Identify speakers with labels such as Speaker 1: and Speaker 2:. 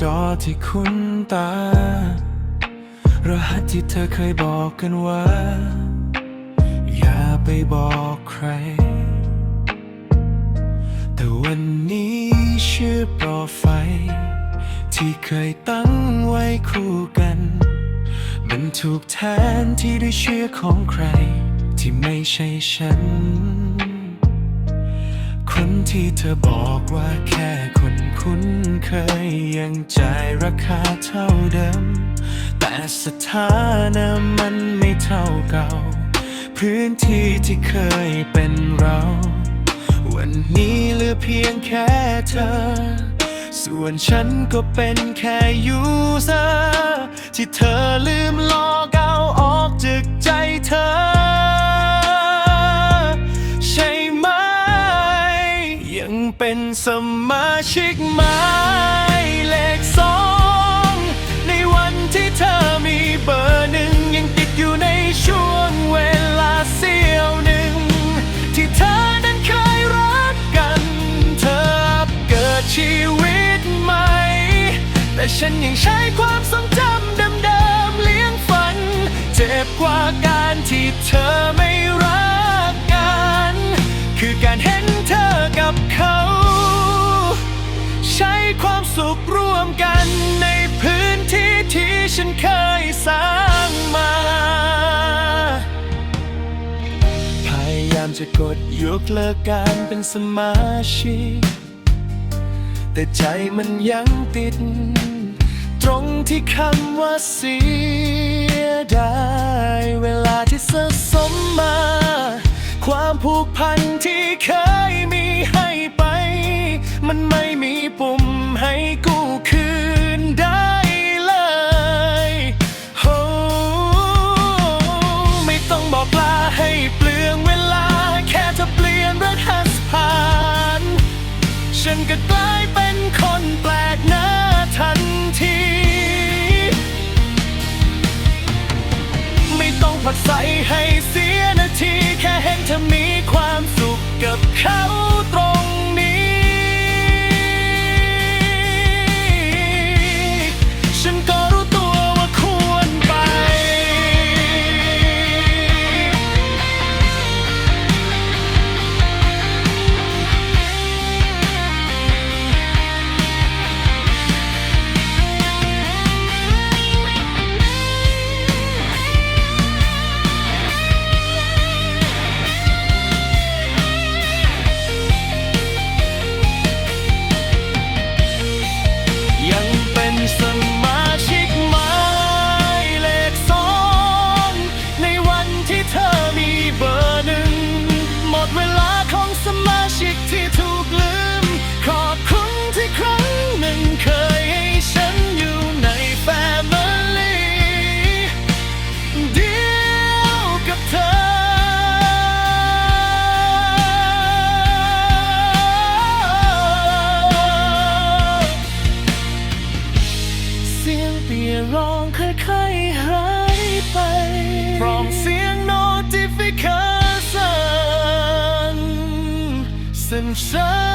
Speaker 1: จอที่คุ้นตา รหัสที่เธอเคยบอกกันว่า อย่าไปบอกใคร แต่วันนี้ชื่อโปรไฟ ที่เคยตั้งไว้คู่กัน มันถูกแทนที่ด้วยชื่อของใคร ที่ไม่ใช่ฉัน คนที่เธอบอกว่าแค่คนคุ้น ยยังจ่ายราคาเท่าเดิม แต่สถานะมันไม่เท่าเก่า พื้นที่ที่เคยเป็นเรา วันนี้เหลือเพียงแค่เธอ ส่วนฉันก็เป็นแค่ยูเซอร์ที่เธอลืมลอกเอาออกจากใจเธอใช่ไหมยังเป็นสมาชิกหมา ฉันยังใช้ความทรงจำเดิมๆเลี้ยงฝัน เจ็บกว่าการที่เธอไม่รักกัน คือการเห็นเธอกับเขา ใช้ความสุขร่วมกันในพื้นที่ที่ฉันเคยสร้างมา พยายามจะกดยกเลิกการเป็นสมาชิกแต่ใจมันยังติด ตรงที่คำว่าเสียดายเวลาที่สะสมมา ความผูกพันที่เคยมีให้ไป มันไม่มีปุ่มให้กู้คืนได้เลยโอ้ไม่ต้องบอกลาให้เปลืองเวลา แค่จะเปลี่ยนรหัสผ่าน ฉันก็กลายเป็นคนแปลกหน้าทันที ผัดใสให้เสียนาที แค่เห็นเธอมีความสุขกับเขาตรง สียงเปียร้องค่อยๆหายไปพร้อมเสียง notification สั้น